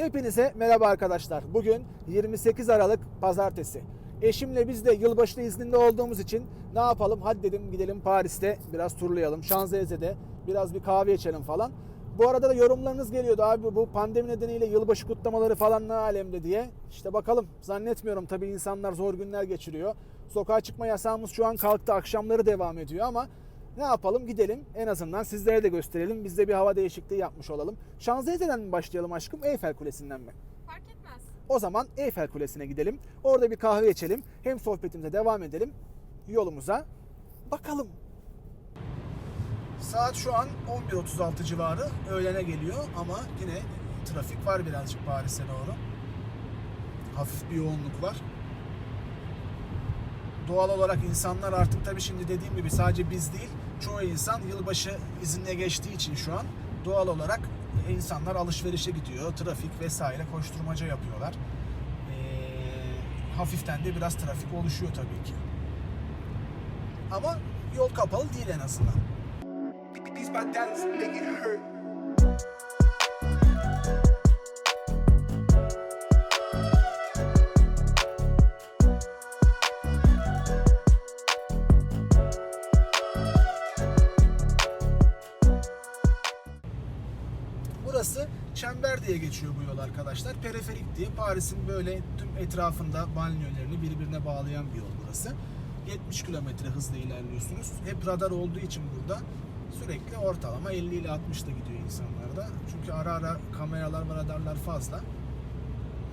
Hepinize merhaba arkadaşlar. Bugün 28 Aralık Pazartesi. Eşimle biz de yılbaşı izninde olduğumuz için ne yapalım? Hadi dedim gidelim Paris'te biraz turlayalım. Şanzelize'de biraz bir kahve içelim falan. Bu arada da yorumlarınız geliyordu abi bu pandemi nedeniyle yılbaşı kutlamaları falan ne alemde diye. İşte bakalım zannetmiyorum tabii insanlar zor günler geçiriyor. Sokağa çıkma yasağımız şu an kalktı akşamları devam ediyor ama ne yapalım gidelim en azından sizlere de gösterelim. Biz de bir hava değişikliği yapmış olalım. Şanzelize'den mi başlayalım aşkım Eyfel Kulesi'nden mi? Fark etmez. O zaman Eyfel Kulesi'ne gidelim. Orada bir kahve içelim. Hem sohbetimize devam edelim. Yolumuza bakalım. Saat şu an 11.36 civarı. Öğlene geliyor ama yine trafik var birazcık Paris'e doğru. Hafif bir yoğunluk var. Doğal olarak insanlar artık tabii şimdi dediğim gibi sadece biz değil çoğu insan yılbaşı izinle geçtiği için şu an doğal olarak insanlar alışverişe gidiyor. Trafik vesaire koşturmaca yapıyorlar. Ee, hafiften de biraz trafik oluşuyor tabii ki. Ama yol kapalı değil en azından. These my dollars make it hurt. Arkadaşlar. Periferik diye Paris'in böyle tüm etrafında banliyölerini birbirine bağlayan bir yol burası. 70 kilometre hızla ilerliyorsunuz. Hep radar olduğu için burada sürekli ortalama 50 ile 60 da gidiyor insanlarda. Çünkü ara ara kameralar ve radarlar fazla.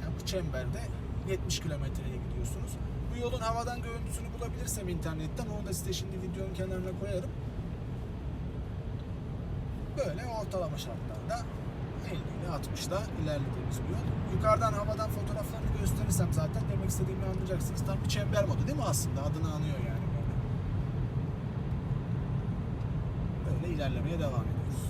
Yani bu çemberde 70 kilometreye gidiyorsunuz. Bu yolun havadan görüntüsünü bulabilirsem internetten onu da size şimdi videonun kenarına koyarım. Böyle ortalama şartlarda 50 ile 60'da ilerlediğimiz bir yol. Yukarıdan havadan fotoğraflarını gösterirsem zaten demek istediğimi anlayacaksınız. Tam bir çember modu değil mi aslında? Adını anıyor yani böyle. Böyle ilerlemeye devam ediyoruz.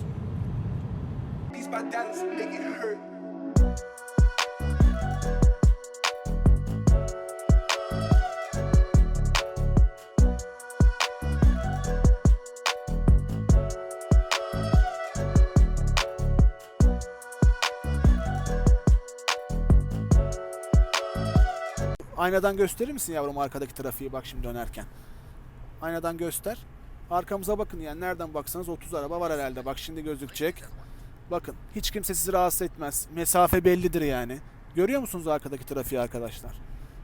Aynadan gösterir misin yavrum arkadaki trafiği bak şimdi dönerken. Aynadan göster. Arkamıza bakın yani nereden baksanız 30 araba var herhalde. Bak şimdi gözükecek. Bakın hiç kimse sizi rahatsız etmez. Mesafe bellidir yani. Görüyor musunuz arkadaki trafiği arkadaşlar?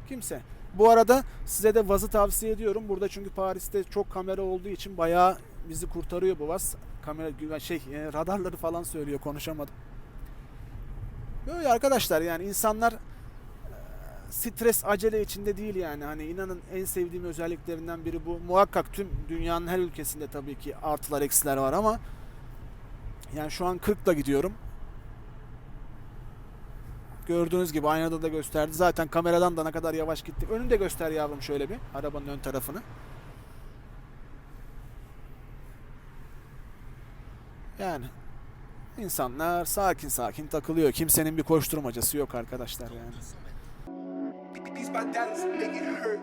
Kimse. Bu arada size de Vaz'ı tavsiye ediyorum. Burada çünkü Paris'te çok kamera olduğu için bayağı bizi kurtarıyor bu Vaz. Kamera şey e, radarları falan söylüyor konuşamadım. Böyle arkadaşlar yani insanlar stres acele içinde değil yani. Hani inanın en sevdiğim özelliklerinden biri bu. Muhakkak tüm dünyanın her ülkesinde tabii ki artılar eksiler var ama yani şu an 40'la gidiyorum. Gördüğünüz gibi aynada da gösterdi. Zaten kameradan da ne kadar yavaş gittik. Önünü de göster yavrum şöyle bir. Arabanın ön tarafını. Yani insanlar sakin sakin takılıyor. Kimsenin bir koşturmacası yok arkadaşlar yani. My dollars make it hurt.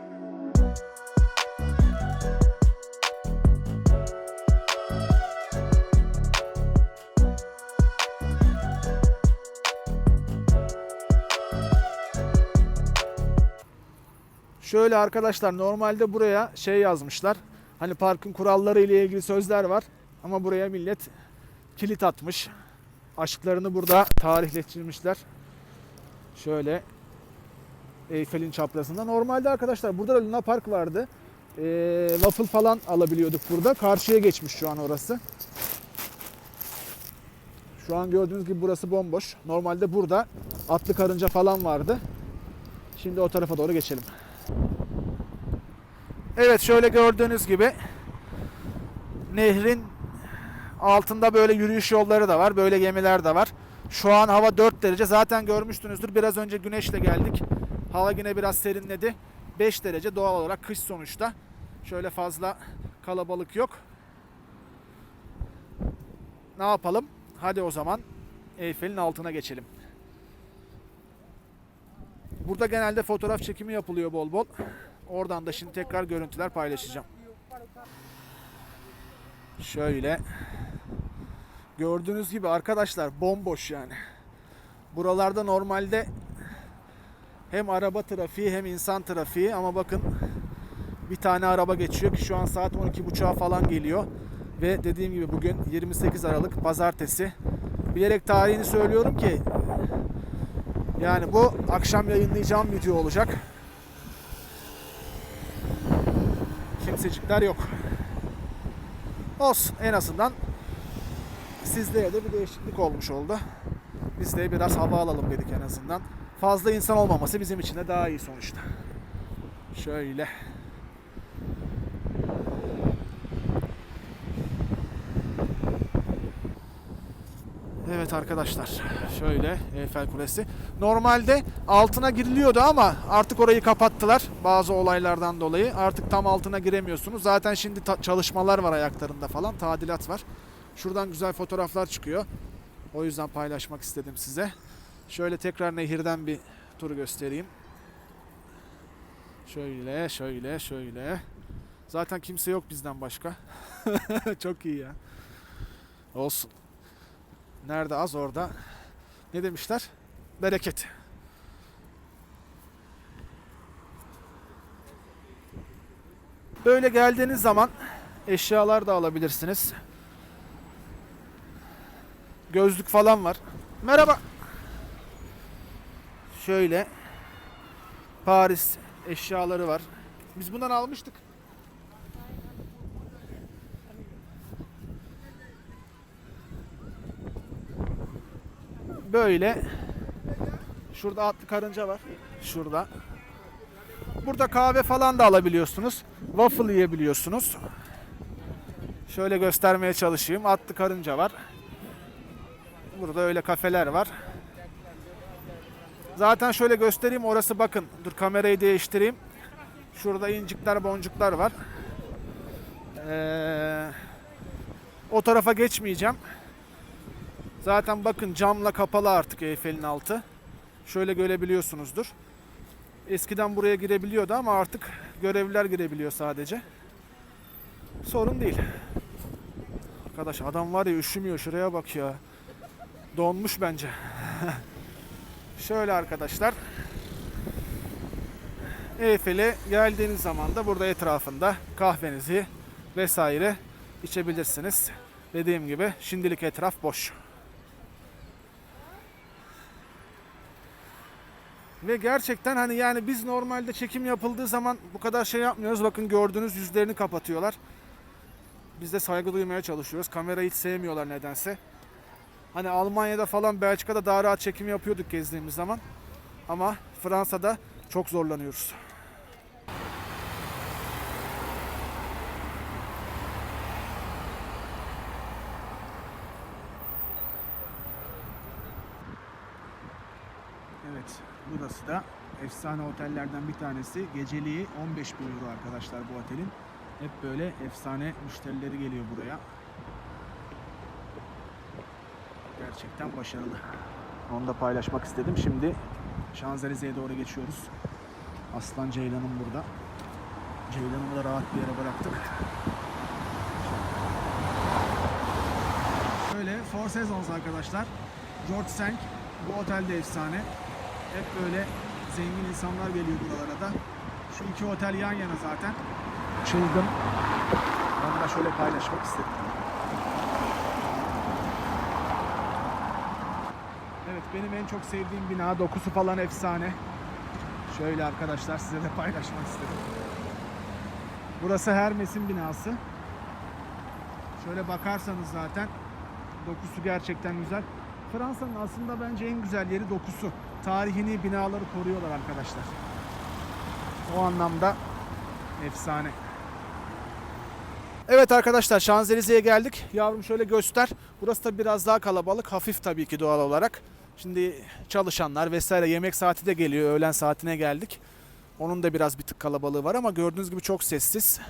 Şöyle arkadaşlar normalde buraya şey yazmışlar. Hani parkın kuralları ile ilgili sözler var. Ama buraya millet kilit atmış. Aşklarını burada tarihleştirmişler. Şöyle Eyfel'in çaprazında. Normalde arkadaşlar burada da Luna Park vardı. Ee, waffle falan alabiliyorduk burada. Karşıya geçmiş şu an orası. Şu an gördüğünüz gibi burası bomboş. Normalde burada atlı karınca falan vardı. Şimdi o tarafa doğru geçelim. Evet şöyle gördüğünüz gibi nehrin altında böyle yürüyüş yolları da var. Böyle gemiler de var. Şu an hava 4 derece. Zaten görmüştünüzdür. Biraz önce güneşle geldik. Hava yine biraz serinledi. 5 derece doğal olarak kış sonuçta. Şöyle fazla kalabalık yok. Ne yapalım? Hadi o zaman Eyfel'in altına geçelim. Burada genelde fotoğraf çekimi yapılıyor bol bol. Oradan da şimdi tekrar görüntüler paylaşacağım. Şöyle. Gördüğünüz gibi arkadaşlar bomboş yani. Buralarda normalde hem araba trafiği hem insan trafiği ama bakın bir tane araba geçiyor ki şu an saat 12.30'a falan geliyor. Ve dediğim gibi bugün 28 Aralık pazartesi. Bilerek tarihini söylüyorum ki yani bu akşam yayınlayacağım video olacak. Kimsecikler yok. Olsun en azından sizlere de bir değişiklik olmuş oldu. Biz de biraz hava alalım dedik en azından. Fazla insan olmaması bizim için de daha iyi sonuçta. Şöyle. Evet arkadaşlar şöyle Eyfel Kulesi. Normalde altına giriliyordu ama artık orayı kapattılar bazı olaylardan dolayı. Artık tam altına giremiyorsunuz. Zaten şimdi çalışmalar var ayaklarında falan tadilat var. Şuradan güzel fotoğraflar çıkıyor. O yüzden paylaşmak istedim size. Şöyle tekrar nehirden bir tur göstereyim. Şöyle şöyle şöyle. Zaten kimse yok bizden başka. Çok iyi ya. Olsun. Nerede az orada. Ne demişler? Bereket. Böyle geldiğiniz zaman eşyalar da alabilirsiniz. Gözlük falan var. Merhaba. Şöyle Paris eşyaları var. Biz bundan almıştık. Böyle şurada atlı karınca var. Şurada. Burada kahve falan da alabiliyorsunuz. Waffle yiyebiliyorsunuz. Şöyle göstermeye çalışayım. Atlı karınca var. Burada öyle kafeler var. Zaten şöyle göstereyim orası bakın. Dur kamerayı değiştireyim. Şurada incikler boncuklar var. Ee, o tarafa geçmeyeceğim. Zaten bakın camla kapalı artık Eyfel'in altı. Şöyle görebiliyorsunuzdur. Eskiden buraya girebiliyordu ama artık görevliler girebiliyor sadece. Sorun değil. Arkadaş adam var ya üşümüyor şuraya bak ya. Donmuş bence. Şöyle arkadaşlar. Eyfel'e geldiğiniz zaman da burada etrafında kahvenizi vesaire içebilirsiniz. Dediğim gibi şimdilik etraf boş. Ve gerçekten hani yani biz normalde çekim yapıldığı zaman bu kadar şey yapmıyoruz. Bakın gördüğünüz yüzlerini kapatıyorlar. Biz de saygı duymaya çalışıyoruz. Kamerayı hiç sevmiyorlar nedense. Hani Almanya'da falan Belçika'da daha rahat çekim yapıyorduk gezdiğimiz zaman. Ama Fransa'da çok zorlanıyoruz. Evet, burası da efsane otellerden bir tanesi. Geceliği 15 bin euro arkadaşlar bu otelin. Hep böyle efsane müşterileri geliyor buraya. Gerçekten başarılı. Onu da paylaşmak istedim. Şimdi Şanzelize'ye doğru geçiyoruz. Aslan Ceylan'ım burada. Ceylan'ımı da rahat bir yere bıraktık. Böyle Four Seasons arkadaşlar. George Sank bu otelde efsane. Hep böyle zengin insanlar geliyor buralara da. Şu iki otel yan yana zaten. Çılgın. Onu da şöyle paylaşmak istedim. Benim en çok sevdiğim bina. Dokusu falan efsane. Şöyle arkadaşlar size de paylaşmak istedim. Burası Hermes'in binası. Şöyle bakarsanız zaten dokusu gerçekten güzel. Fransa'nın aslında bence en güzel yeri dokusu. Tarihini, binaları koruyorlar arkadaşlar. O anlamda efsane. Evet arkadaşlar Şanzelize'ye geldik. Yavrum şöyle göster. Burası da biraz daha kalabalık. Hafif tabii ki doğal olarak. Şimdi çalışanlar vesaire yemek saati de geliyor. Öğlen saatine geldik. Onun da biraz bir tık kalabalığı var ama gördüğünüz gibi çok sessiz.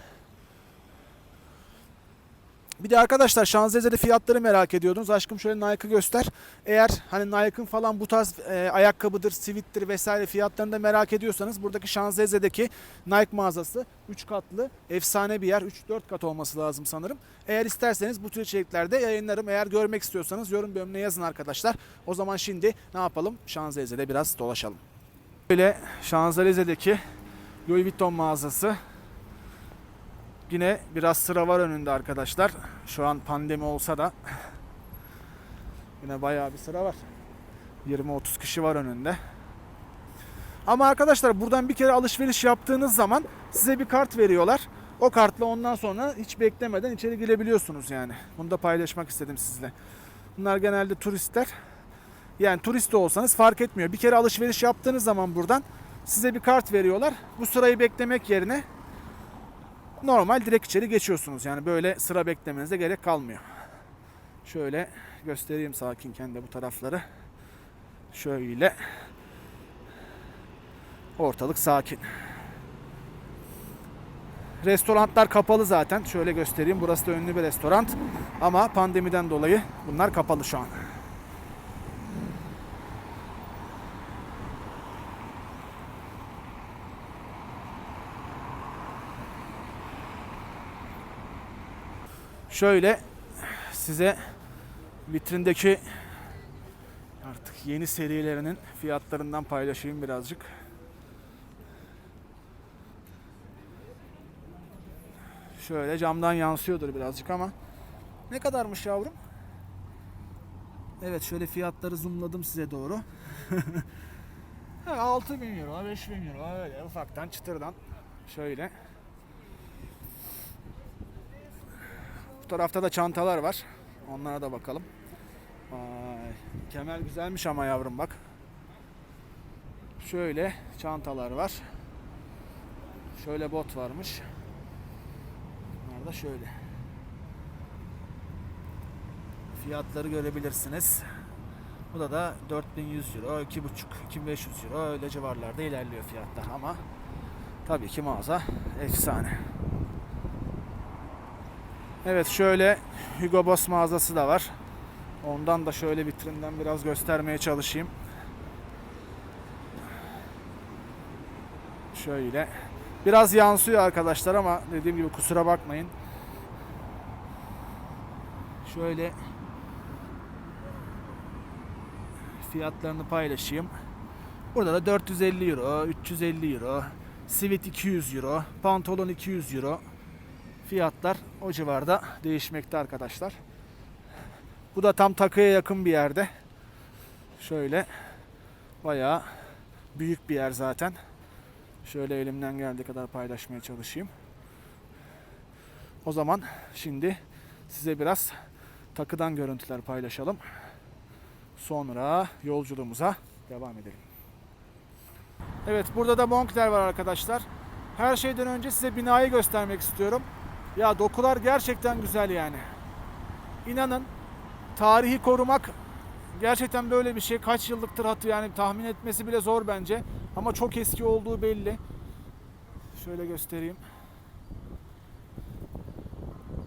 Bir de arkadaşlar Şanzelize'de fiyatları merak ediyordunuz. Aşkım şöyle Nike'ı göster. Eğer hani Nike'ın falan bu tarz e, ayakkabıdır, sivittir vesaire fiyatlarını da merak ediyorsanız buradaki Şanzelize'deki Nike mağazası 3 katlı efsane bir yer. 3-4 kat olması lazım sanırım. Eğer isterseniz bu tür içeriklerde yayınlarım. Eğer görmek istiyorsanız yorum bölümüne yazın arkadaşlar. O zaman şimdi ne yapalım? Şanzelize'de biraz dolaşalım. Böyle Şanzelize'deki Louis Vuitton mağazası. Yine biraz sıra var önünde arkadaşlar. Şu an pandemi olsa da yine bayağı bir sıra var. 20-30 kişi var önünde. Ama arkadaşlar buradan bir kere alışveriş yaptığınız zaman size bir kart veriyorlar. O kartla ondan sonra hiç beklemeden içeri girebiliyorsunuz yani. Bunu da paylaşmak istedim sizle. Bunlar genelde turistler. Yani turist olsanız fark etmiyor. Bir kere alışveriş yaptığınız zaman buradan size bir kart veriyorlar. Bu sırayı beklemek yerine normal direkt içeri geçiyorsunuz. Yani böyle sıra beklemenize gerek kalmıyor. Şöyle göstereyim sakinken de bu tarafları. Şöyle. Ortalık sakin. Restoranlar kapalı zaten. Şöyle göstereyim. Burası da ünlü bir restoran. Ama pandemiden dolayı bunlar kapalı şu an. Şöyle size vitrindeki artık yeni serilerinin fiyatlarından paylaşayım birazcık. Şöyle camdan yansıyordur birazcık ama ne kadarmış yavrum? Evet şöyle fiyatları zoomladım size doğru. 6 bin euro, 5 bin euro öyle ufaktan çıtırdan şöyle. Tarafta da çantalar var. Onlara da bakalım. Vay, kemer güzelmiş ama yavrum bak. Şöyle çantalar var. Şöyle bot varmış. Bunlar da şöyle. Fiyatları görebilirsiniz. Bu da da 4100 euro, 2,5 2500 euro öyle civarlarda ilerliyor fiyatlar ama tabii ki mağaza efsane. Evet şöyle Hugo Boss mağazası da var. Ondan da şöyle vitrinden biraz göstermeye çalışayım. Şöyle. Biraz yansıyor arkadaşlar ama dediğim gibi kusura bakmayın. Şöyle fiyatlarını paylaşayım. Burada da 450 euro, 350 euro, sivit 200 euro, pantolon 200 euro, fiyatlar o civarda değişmekte arkadaşlar. Bu da tam takıya yakın bir yerde. Şöyle bayağı büyük bir yer zaten. Şöyle elimden geldiği kadar paylaşmaya çalışayım. O zaman şimdi size biraz takıdan görüntüler paylaşalım. Sonra yolculuğumuza devam edelim. Evet burada da Monkler var arkadaşlar. Her şeyden önce size binayı göstermek istiyorum. Ya dokular gerçekten güzel yani. İnanın tarihi korumak gerçekten böyle bir şey. Kaç yıllıktır hatı yani tahmin etmesi bile zor bence. Ama çok eski olduğu belli. Şöyle göstereyim.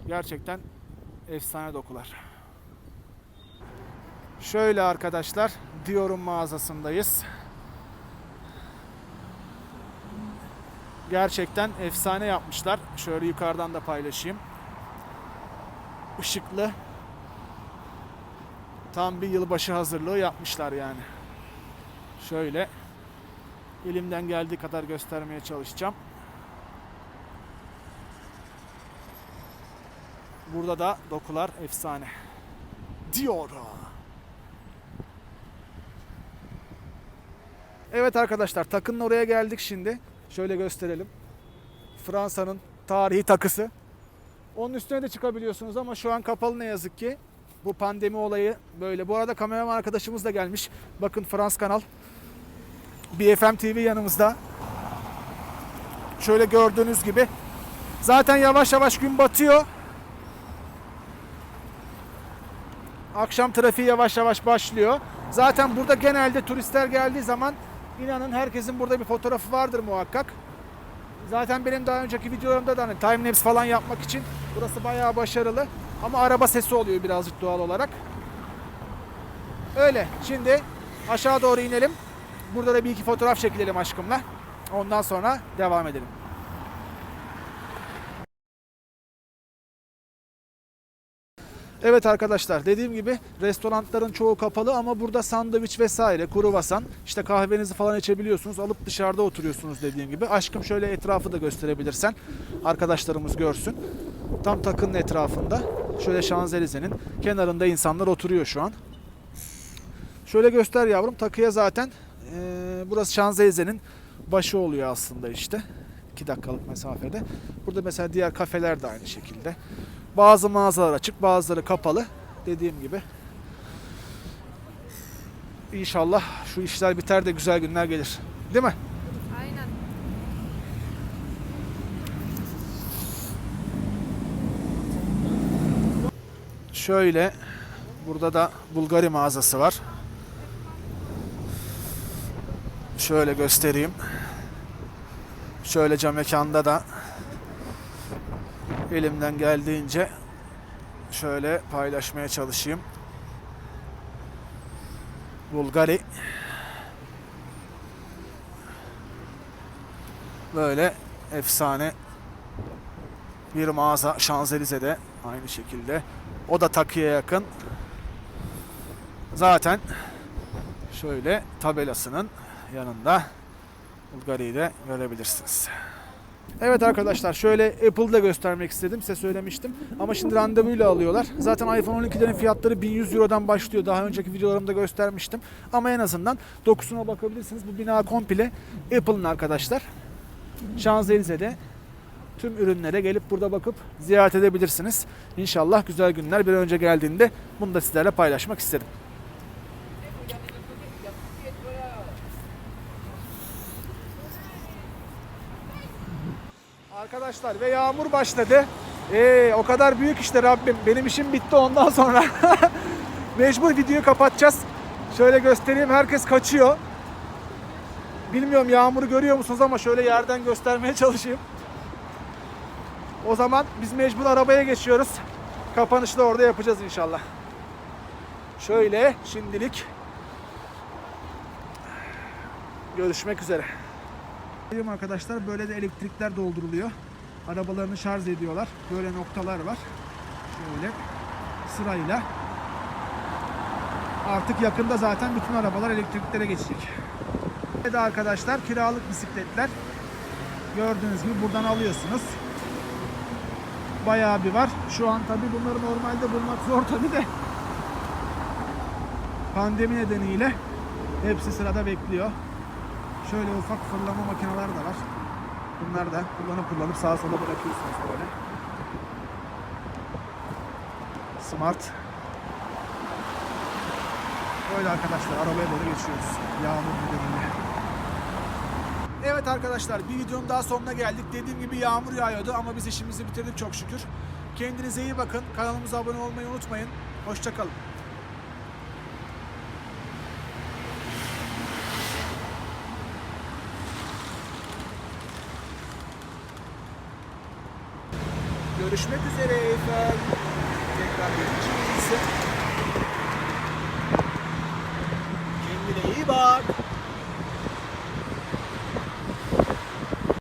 Gerçekten efsane dokular. Şöyle arkadaşlar Dior'un mağazasındayız. Gerçekten efsane yapmışlar. Şöyle yukarıdan da paylaşayım. Işıklı. Tam bir yılbaşı hazırlığı yapmışlar yani. Şöyle elimden geldiği kadar göstermeye çalışacağım. Burada da dokular efsane. Dior. Evet arkadaşlar takının oraya geldik şimdi. Şöyle gösterelim. Fransa'nın tarihi takısı. Onun üstüne de çıkabiliyorsunuz ama şu an kapalı ne yazık ki. Bu pandemi olayı böyle. Bu arada kameraman arkadaşımız da gelmiş. Bakın Frans kanal. BFM TV yanımızda. Şöyle gördüğünüz gibi. Zaten yavaş yavaş gün batıyor. Akşam trafiği yavaş yavaş başlıyor. Zaten burada genelde turistler geldiği zaman inanın herkesin burada bir fotoğrafı vardır muhakkak. Zaten benim daha önceki videolarımda da hani time lapse falan yapmak için burası bayağı başarılı. Ama araba sesi oluyor birazcık doğal olarak. Öyle. Şimdi aşağı doğru inelim. Burada da bir iki fotoğraf çekilelim aşkımla. Ondan sonra devam edelim. Evet arkadaşlar dediğim gibi restoranların çoğu kapalı ama burada sandviç vesaire kruvasan işte kahvenizi falan içebiliyorsunuz alıp dışarıda oturuyorsunuz dediğim gibi. Aşkım şöyle etrafı da gösterebilirsen arkadaşlarımız görsün. Tam takının etrafında şöyle Şanzelize'nin kenarında insanlar oturuyor şu an. Şöyle göster yavrum takıya zaten eee, burası Şanzelize'nin başı oluyor aslında işte. 2 dakikalık mesafede. Burada mesela diğer kafeler de aynı şekilde. Bazı mağazalar açık, bazıları kapalı. Dediğim gibi. İnşallah şu işler biter de güzel günler gelir. Değil mi? Aynen. Şöyle burada da Bulgari mağazası var. Şöyle göstereyim. Şöyle cam mekanda da elimden geldiğince şöyle paylaşmaya çalışayım. Bulgari böyle efsane bir mağaza Şanzelize'de aynı şekilde. O da takıya yakın. Zaten şöyle tabelasının yanında Bulgari'yi de görebilirsiniz. Evet arkadaşlar şöyle Apple'da göstermek istedim size söylemiştim. Ama şimdi randevuyla alıyorlar. Zaten iPhone 12'lerin fiyatları 1100 Euro'dan başlıyor. Daha önceki videolarımda göstermiştim. Ama en azından dokusuna bakabilirsiniz. Bu bina komple Apple'ın arkadaşlar. Şanzelize'de tüm ürünlere gelip burada bakıp ziyaret edebilirsiniz. İnşallah güzel günler bir önce geldiğinde bunu da sizlerle paylaşmak istedim. Arkadaşlar ve yağmur başladı. Ee, o kadar büyük işte Rabbim. Benim işim bitti ondan sonra. Mecbur videoyu kapatacağız. Şöyle göstereyim. Herkes kaçıyor. Bilmiyorum yağmuru görüyor musunuz ama şöyle yerden göstermeye çalışayım. O zaman biz mecbur arabaya geçiyoruz. Kapanışı da orada yapacağız inşallah. Şöyle şimdilik görüşmek üzere. Arkadaşlar böyle de elektrikler dolduruluyor. Arabalarını şarj ediyorlar. Böyle noktalar var. Şöyle sırayla. Artık yakında zaten bütün arabalar elektriklere geçecek. Ve arkadaşlar kiralık bisikletler. Gördüğünüz gibi buradan alıyorsunuz. Bayağı bir var. Şu an tabi bunları normalde bulmak zor tabi de. Pandemi nedeniyle hepsi sırada bekliyor. Şöyle ufak fırlama makineler de var. Bunlar da kullanıp kullanıp sağa sola bırakıyorsunuz böyle. Smart. Böyle arkadaşlar arabaya doğru geçiyoruz. Yağmur nedeniyle. Evet arkadaşlar bir videonun daha sonuna geldik. Dediğim gibi yağmur yağıyordu ama biz işimizi bitirdik çok şükür. Kendinize iyi bakın. Kanalımıza abone olmayı unutmayın. Hoşçakalın. Görüşmek üzere Eyfel. Tekrar görüşürüz. Kendine